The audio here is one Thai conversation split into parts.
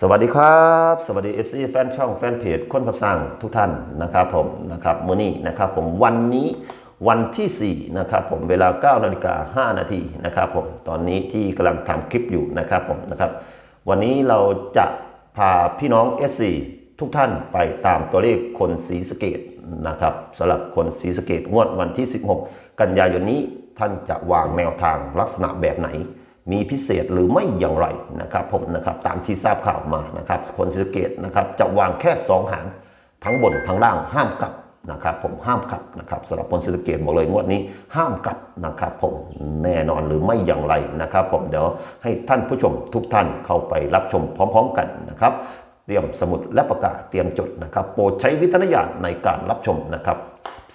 สวัสดีครับ สวัสดี FC แฟนช่องแฟนเพจคนกับสร้างทุกท่านนะครับผมนะครับมื้อนี้นะครับผมวันนี้วันที่4นะครับผมเวลา9นาฬิกา5นาทีนะครับผมตอนนี้ที่กำลังทำคลิปอยู่นะครับผมนะครับวันนี้เราจะพาพี่น้อง FC ทุกท่านไปตามตัวเลขคนสีสะเกตนะครับสำหรับคนสีสะเกตงวดวันที่ 16 กันยายนนี้ท่านจะวางแนวทางลักษณะแบบไหน มีพิเศษหรือไม่อย่างไรนะครับผมนะครับตามที่ทราบข่าวมานะครับคนสะเกตนะครับจะวางแค่ 2 หางทั้งบนทั้งล่างห้ามกลับนะครับผมห้ามกลับนะครับสำหรับคนสะเกตบอกเลยงวดนี้ห้ามกลับนะครับผมแน่นอนหรือไม่อย่างไรนะครับผมเดี๋ยวให้ท่านผู้ชมทุกท่านเข้าไปรับชมพร้อม ๆ กันนะครับเตรียมสมุดและประกาศเตรียมจดนะครับ โปรดใช้วิจารณญาณในการรับชมนะครับ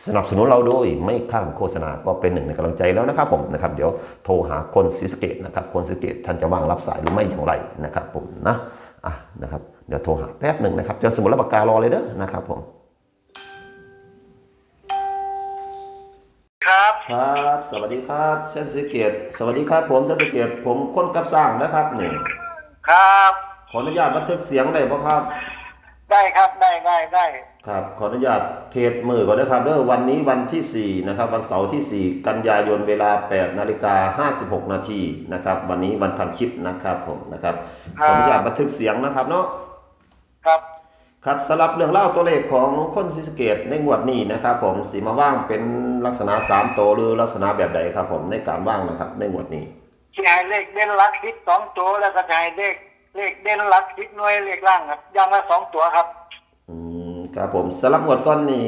สนับสนุนเราโดยไม่ข้ามโฆษณาก็เป็นหนึ่งในกำลังใจแล้วนะครับผมนะครับเดี๋ยวโทรหาคนศรีสะเกตนะครับคนศรีสะเกตท่านจะว่างรับสายหรือไม่อย่างไรนะครับผมนะอะนะครับเดี๋ยวโทรหาแป๊บหนึ่งนะครับเจอสมุดและปากการอเลยเด้อนะครับผมครับครับสวัสดีครับเซนศรีสะเกตสวัสดีครับผมเซนศรีสะเกตผมคนกับสร้างนะครับนี่ครับ ขออนุญาตบันทึกเสียงได้ปะครับ ได้ครับได้ได้ได้ ครับขออนุญาตเทสมือก่อนนะครับเด้อวันนี้วันที่ 4 นะครับ วันเสาร์ที่ 4 กันยายนเวลา8นาฬิกา56 นาทีนะครับ วันนี้วันทำคลิปนะครับผมนะครับขออนุญาตบันทึกเสียงนะครับเนาะครับครับสำหรับเรื่องเล่าตัวเลขของคนศรีสะเกตในงวดนี้นะครับ ผมสีมาว่างเป็นลักษณะ3ตัวหรือลักษณะแบบใดครับ ผมในการว่างนะครับ ในงวดนี้ที่ให้เลขเด่นหลักสิบสองตัวแล้วก็จะให้เลขเลขเด่นหลักสิบหน่วยเลขล่างครับอย่างละสองตัวครับอืม ครับผมสำหรับงวดก้อนนี้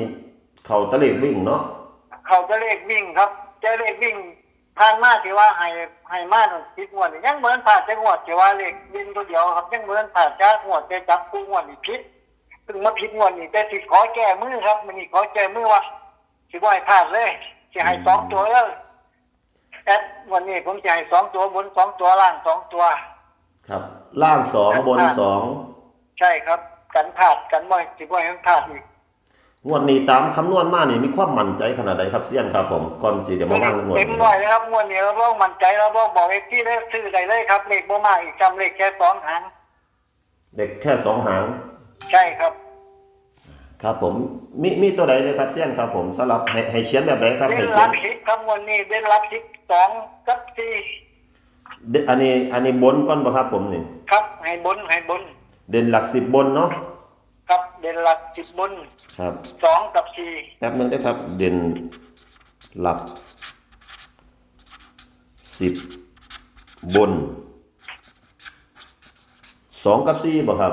เขาตะเลขวิ่งเนาะเขาจะเลขวิ่งครับจะเลขวิ่งผ่านมาที่ว่าให้ให้มาหนึ่งสิบงวดนี่ยังเหมือนผ่านจะงวดที่ว่าเลขวิ่งตัวเดียวครับยังเหมือนผ่านจะงวดจะจับกู้งวดนี่ผิดถึงมาผิดงวดนี่แต่สิขอแก้มือครับ มันนี่ขอแก้มือว่าสิว่าให้พลาดเลยสิให้สองตัวแล้วแอดวันนี้ผมจะให้สองตัวบนสองตัวล่างสองตัว ครับ ล่างสองบนสองใช่ครับ กันพลาดกันบ่อยสิบ่อยให้พลาดอีกงวดนี้ตามคำนวณมานี่มีความมั่นใจขนาดใดครับเซียนครับผมก่อนสิเดี๋ยวมาว่างงวดเต็มนี้ร้อยเลยครับงวดนี้เราต้องมั่นใจเราต้องบอกเอฟที่ได้ซื้อได้เลยครับเลขบ่มากอีกจำเลขแค่สองหางเด็กแค่สองหาง ใช่ครับ ครับผมมีมีตัวใดเลยครับเซียนครับผมสำหรับให้ให้เขียนแบบไหนครับเด่ให้นเขีรัยนกสิบครับงวดนี้เด่นรักสิบสองกับสี่เดอันนี้อันนี้บนก้อนบ่ครับผมนี่ครับให้บนให้บน เด่นหลักสิบบนเนาะครับเด่นรักสิบบนครับสองกับสี่แป๊บนึงนะครับ เด่นหลักสิบบนสองกับสี่บ่ครับ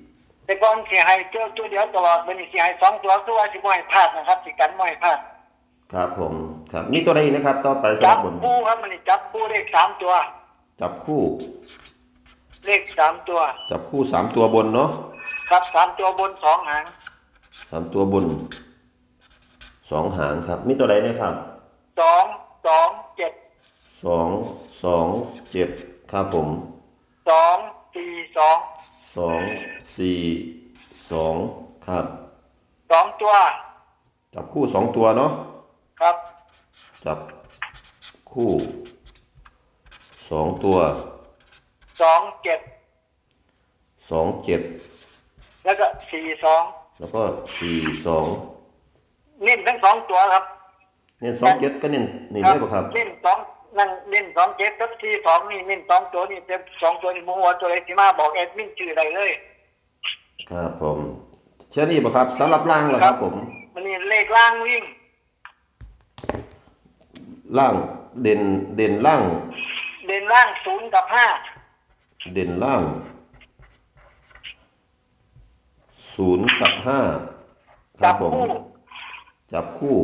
แต่ก่อนสิให้เจ้าตัวเดียวตลอดวันนี้สิให้สองตัวคือว่าสิบ่ให้พลาดนะครับ สิกันบ่ให้พลาดครับผมครับมีตัวใดอีกนะครับ ต่อไปสำหจัรับบบนคู่ครับมันนี่จับคู่เลขสามตัว จับคู่ เลขสามตัว จับคู่สามตัวบนเนาะครับสามตัวบนสองหางสามตัวบนสองหางครับ มีตัวใดเนะครับสองสองเจ็ดสองสองเจ็ดครับผมสอง สี่สองสองสี่สองครับสองตัว จับคู่สองตัวเนาะครับ จับคู่สองตัวสองเจ็ดสองเจ็ดแล้วก็สี่สองแล้วก็สี่สองเน้นทั้งสองตัวครับ เน้นสองเจ็ดก็เน้นนี่ได้ป่ะครับ เน้นสอง นั่นเน้นสองเจ็ดกับสี่สองนี่เน้นสองตัวนี่เต็มสองตัวนี่มัวตัวไหนที่มาบอกแอดมินชื่อใดเลย ครับผมเช่นนี้ป่ะครับสำหรับล่างเหรอครับ ผม มันนี่เลขล่างวิ่ง ล่างเด่นเด่นล่าง เด่นล่างศูนย์กับห้าเด่นล่างศูนย์กับห้าครัจับบผมคู่จับคู่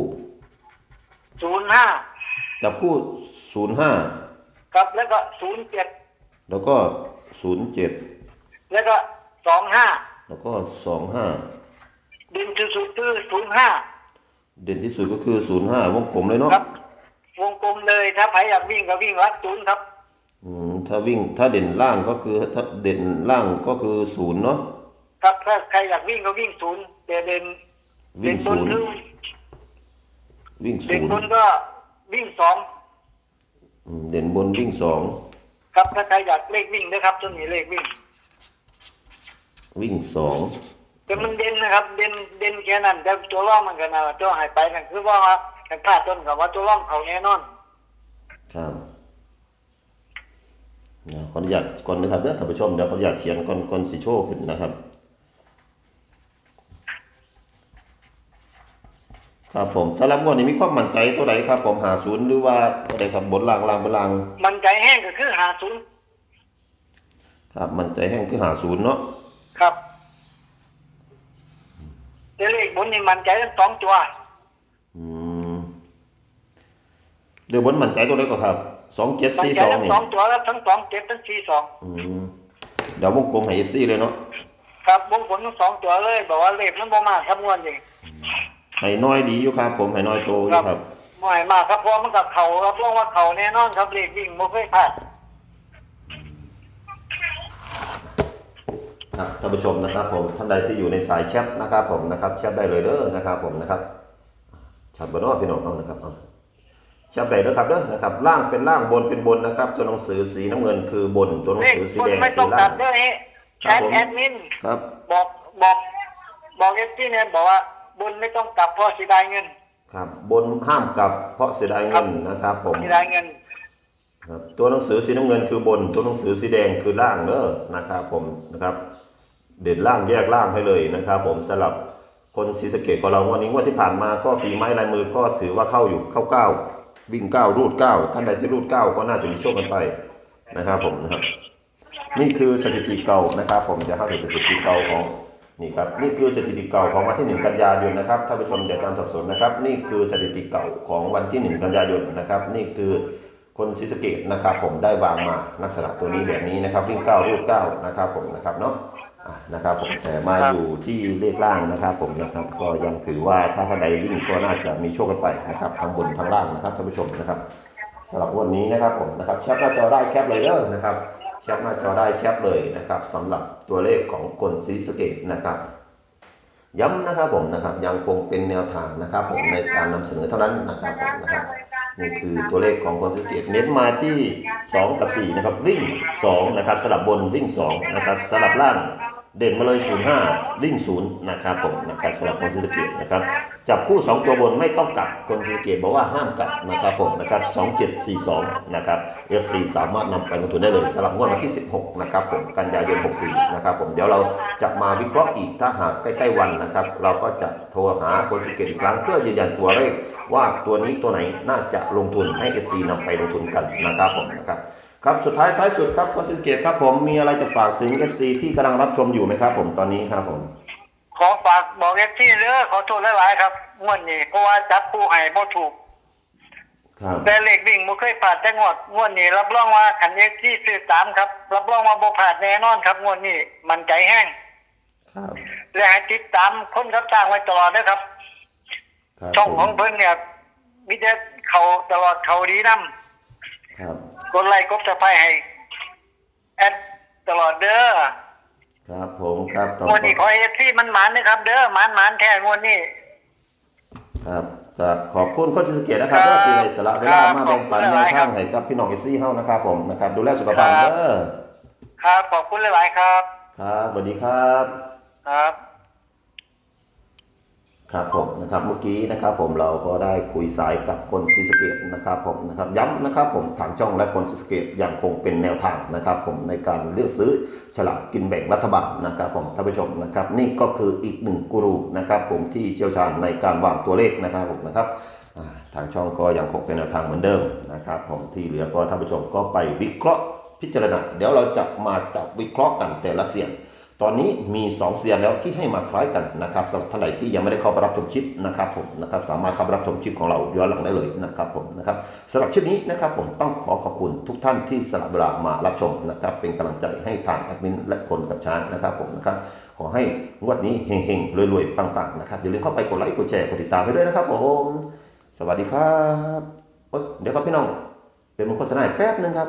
ศูนย์ห้าจับคู่ ศูนย์ห้าครับแล้วก็ศูนย์เจ็ดแล้วก็ศูนย์เจ็ดแล้วก็สองห้าแล้วก็สองห้าดินสุดๆคือศูนย์ห้าเด่นที่สุดก็คือศูนย์ห้าวงกลมเลยเนาะครับ วงกลมเลยถ้าใครอยากวิ่งก็วิ่งรัดศูนย์ครับ อืมถ้าวิ่งถ้าเด่นล่างก็คือถ้าเด่นล่างก็คือศูนย์เนาะครับถ้าใครอยากวิ่งก็วิ่งศูนย์แต่เด่นวิ่เด่งนบศูนนย์คือวิ่งเด่ศูนนย์บนก็วิ่งสองอืม เด่นบนวิ่งสองครับถ้าใครอยากเลขวิ่งนะครับตัวนี้เลขวิ่งวิ่งสองแต่มันเด่นนะครับ เด่นเด่นแค่นั้นแต่ตัวร่องมันกันนะตัวหายไปนั่นคือว่าการพลาดต้นกับว่าตัวร่องเขาแน่นอนครับเดี๋ยวขออนุญาตก่อนนะครับเด้อท่านผู้ชมเดี๋ยวขออนุญาตเขียนก่อนก่อนสิโชว์ขึ้นนะครับ ครับผมสำหรับงวดนี้มีความมั่นใจตัวใดครับผมหาศูนย์หรือว่าตัวใดครับบนล่างล่างบนล่างมันใจแห้งก็คือหาศูนย์ครับมั่นใจแห้งคือหาศูนย์เนาะครับแต่เลขบนนี่มันใจทั้งสองตัวอืมเดี๋ยวบนมั่นใจตัวใดก็ครับสองเจ็ดมันสี่ใจสองทั้งนี่สองตัวแล้วทั้งสองเจ็ดทั้งสี่สองอืมเดี๋ยววงกลมให้เอฟซีเลยเนาะครับวงผลทั้งสองตัวเลยบอกว่าเลขมันบ่มากครับงวดนี้ ให้น้อยดีอยู่ครับผมให้น้อยโตอยู่ครับไม่มากครับเพราะมันกับเขารับรองว่าเขาแน่นอนครับเลขวิ่งบ่เคยพลาดครับท่านผู้ชมนะครับผมท่านใดที่อยู่ในสายแชทนะครับผมนะครับแชทได้เลยเด้อนะครับผมนะครับชัดบนนอพี่น้องเอานะครับเอาแชทได้เด้อครับเด้อนะครับล่างเป็นล่างบนเป็นบนนะครับ ตัวหนังสือสีน้ำเงินคือบนตัวหนัเลงขสือสีคนแดงไม่คืต้อองล่าตังดเด้อเฮ้ครัแอบดผมแอดมินครับบอกบอกบอกเอฟซีเนี่ยบอกว่า บนไม่ต้องกลับเพราะเสียดายเงิน ครับ บนห้ามกลับเพราะเสียดายเงินนะครับผมเสียดายเงินครับตัวหนังสือสีน้ำเงินคือบน ตัวหนังสือสีแดงคือล่างเด้อนะครับผมนะครับ เด่นล่างแยกล่างให้เลยนะครับผมสำหรับคนศรีสะเกดของเราวันนี้งวันที่ผ่านมาก็ฝีไม้ลายมือก็ถือว่าเข้าอยู่เข้าเก้าวิ่งเก้ารูดเก้าท่านใดที่รูดเก้าก็น่าจะมีโชคกันไปนะครับผมนะครับ นี่คือสถิติเก่านะครับ ผมจะเข้าสู่สถิติเก่าของ นี่ครับนี่คือสถิติเก่าของวันที่ 1 กันยายนนะครับท่านผู้ชมอย่าจำสับสนนะครับ นี่คือสถิติเก่าของวันที่ 1 กันยายนนะครับ นี่คือคนศรีสเกดนะครับ ผมได้วางมาลักษณะตัวนี้แบบนี้นะครับวิ่งเก้ารูดเก้านะครับผมนะครับเนาะอะนะครับผมแต่มาอยู่ที่เลขล่างนะครับ ผมนะครับก็ยังถือว่าถ้าท่านใดวิ่งก็น่าจะมีโชคกันไปนะครับทั้งบนทั้งล่างนะครับท่านผู้ชมนะครับสำหรับวันนี้นะครับผมนะครับแคปหน้าจอได้แคปเลยเด้อนะครับ แคปหน้าจอได้แคปเลยนะครับสำหรับตัวเลขของคนซีสะเกตนะครับย้ำนะครับผมนะครับยังคงเป็นแนวทางนะครับผมในการนำเสนอเท่านั้นนะครับผมนะครับนี่คือตัวเลขของคนซีสะเกตเน้นมาที่ 2 กับ 4 นะครับ วิ่ง 2 นะครับสลับบนวิ่ง 2 นะครับสลับล่าง เด่นมาเลย 05วิ่ง0นะครับผมนะครับสำหรับคนซีสะเกตนะครับจับคู่ 2 ตัวบนไม่ต้องกลับคนศรีสะเกตบอกว่าห้ามกลับนะครับผมนะครับ2742นะครับ FC สามารถนำไปลงทุนได้เลยสำหรับงวดวันที่ 16นะครับผมกันยายน 64นะครับผมเดี๋ยวเราจะมาวิเคราะห์อีกถ้าหากใกล้ๆวันนะครับเราก็จะโทรหาคนศรีสะเกตอีกครั้งเพื่อยืนยันตัวเลขว่าตัวนี้ตัวไหนน่าจะลงทุนให้ FC นำไปลงทุนกันนะครับผมนะครับ ครับสุดท้ายท้ายสุดครับคนศรีสะเกตครับผมมีอะไรจะฝากถึง FC ที่กำลังรับชมอยู่ไหมครับ ผมตอนนี้ครับผม ขอฝากบอกเอฟซีเด้อขอโทษหลายๆครับงวดนี้เพราะว่าจับผู้ให้บ่ถูกครับแต่เลขวิ่งบ่เคยผ่านจังหวัดงวดนี้ รับรองว่าขันเอฟซีซื้อตามครับรับรองว่าบ่ผ่านแน่นอนครับงวดนี้มันใจแห้งครับและให้ติดตามคนรับจ้างไว้ตลอดนะครับครับช่องผมของเพิ่นเนี่ยมีแต่เขาตลอดเขาดีนํครับ กดไลค์กดซับสไครต์ให้แอดตลอดเด้อครับผมครับต้องงวดนี้ขอเอฟซีมันหมานนะครับ เด้อหมานหมานแท้งวดนี้ ครับก็ขอบคุณโค้ชสเกียรตินะครับครับที่ให้สละเวลาครับมาแบ่งปันขอบคุณแนวหลายๆครัทางบให้กับพี่น้องเอฟซีเฮานะครับผมนะครับดูแลสุขภาพครับเด้อครับขอบคุณหลายๆครับ ครับสวัสดีครับ ครับ ครับผมนะครับเมื่อกี้นะครับผมเราก็ได้คุยสายกับคนศรีสะเกดนะครับผมนะครับย้ำนะครับผมทางช่องและคนศรีสะเกดยังคงเป็นแนวทางนะครับผมในการเลือกซื้อฉลากกินแบ่งรัฐบาลนะครับผมท่านผู้ชมนะครับนี่ก็คืออีกหนึ่งกูรูนะครับผมที่เชี่ยวชาญในการวางตัวเลขนะครับผมนะครับทางช่องก็ยังคงเป็นแนวทางเหมือนเดิมนะครับผมที่เหลือก็ท่านผู้ชมก็ไปวิเคราะห์พิจารณาเดี๋ยวเราจะมาจับวิเคราะห์กันแต่ละเสียง ตอนนี้มี 2เซียนแล้วที่ให้มาคล้ายกันนะครับสำหรับท่านใดที่ยังไม่ได้เข้าไปรับชมคลิปนะครับผมนะครับสามารถเข้ารับชมคลิปของเราย้อนหลังได้เลยนะครับผมนะครับสำหรับคลิปนี้นะครับผมต้องขอขอบคุณทุกท่านที่สละเวลามารับชมนะครับเป็นกำลังใจให้ทางแอดมินและคนกับช้างนะครับผมนะครับขอให้งวดนี้เฮงๆรวยๆปังๆนะครับอย่าลืมเข้าไปกดไลค์กดแชร์กดติดตามให้ด้วยนะครับผมสวัสดีครับเดี๋ยวครับพี่น้องเป็นมงโฆษณาแป๊บนึงครับ